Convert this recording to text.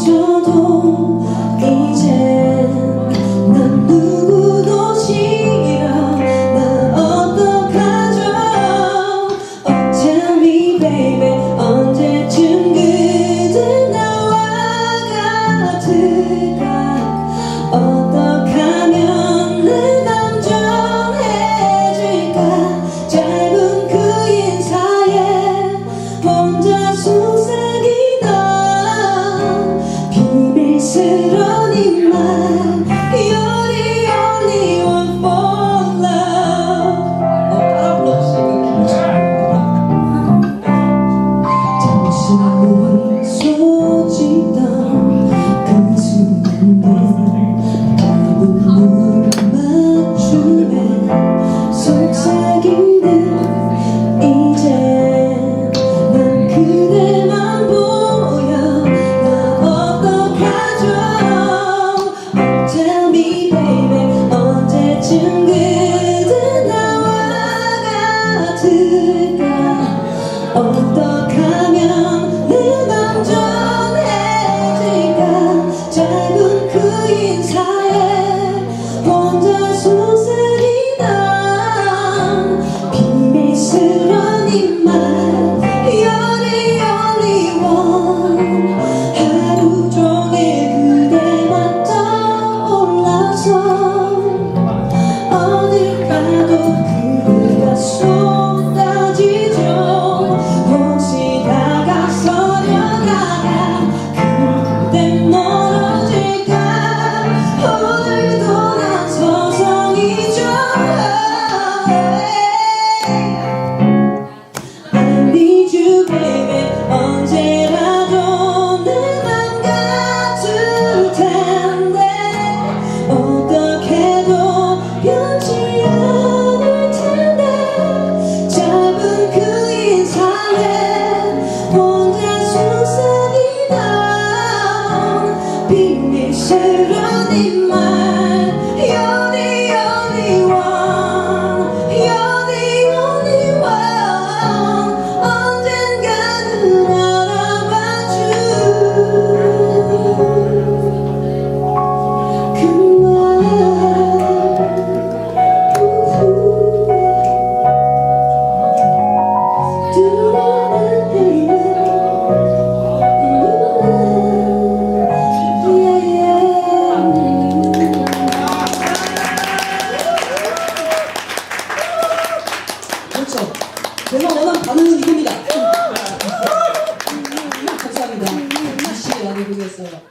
Cho again північ ще ранив мене. 그렇죠. 제가 원한 반응은 이겁니다. 감사합니다. 다시 연애 보겠어요.